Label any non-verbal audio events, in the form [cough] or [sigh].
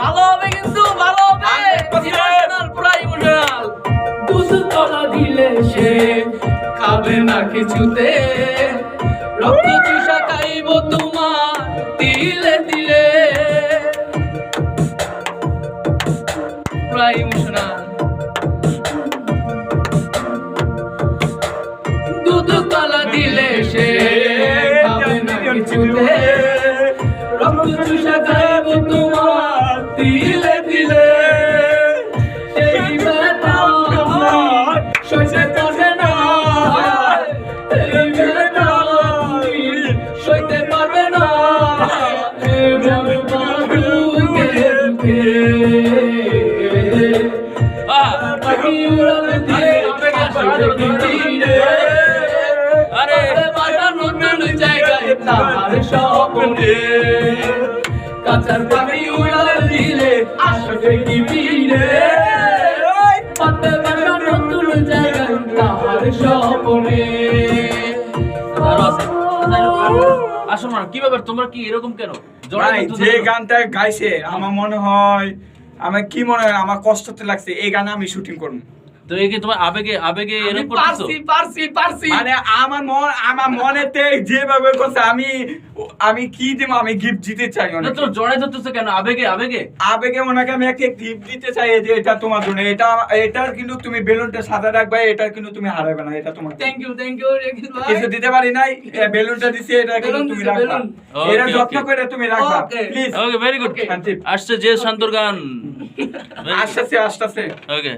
ভালো হবে কিন্তু ভালো হবে। 100% ইমোশনাল পুরো ইমোশনাল দুধ তলা দিলে সে খাবে না কিছুতে। রক্ত চুষা খাইব তোমার দিলে দিলে পুরো ইমোশনাল আরে বাসা নতুন জায়গায় তার স্বপ্নে কাঁচার পাখি উড়াল দিলে আসবে কি ভিড়ে পাতে বাসা নতুন জায়গায় তার স্বপ্নে আরও মানুষ কি ব্যাপার? তোমরা কি এরকম কেন? যে গানটা গাইছে আমার মনে হয় আমার কি মনে হয় আমার কষ্টতে লাগছে এই গানে আমি শুটিং করব। তো এই কি তোমার আবেগে আবেগে আমি এরকম পারছি পারছি পারছি। মানে আমার মন আমার মনেতে যেভাবে করছে আমি আমি কি দিব আমি গিফট দিতে চাই না তো জড়াই ধরতেছো কেন? আবেগে আবেগে? আবেগে ওনাকে আমি একটা গিফট দিতে চাই যে এটা তোমার জন্য। এটা এটার কিন্তু তুমি বেলুনটা সাদা রাখবে এটা কিন্তু তুমি হারাবে না এটা তোমার থ্যাংক ইউ থ্যাংক ইউ কিছু দিতে পারি নাই বেলুনটা দিছি এটা কিন্তু তুমি রাখবা। এটা যত্ন করে তুমি রাখবা প্লিজ ওকে ভেরি গুড আসছে যে শান্তর গান। [laughs] আসতেছে আসতেছে। ওকে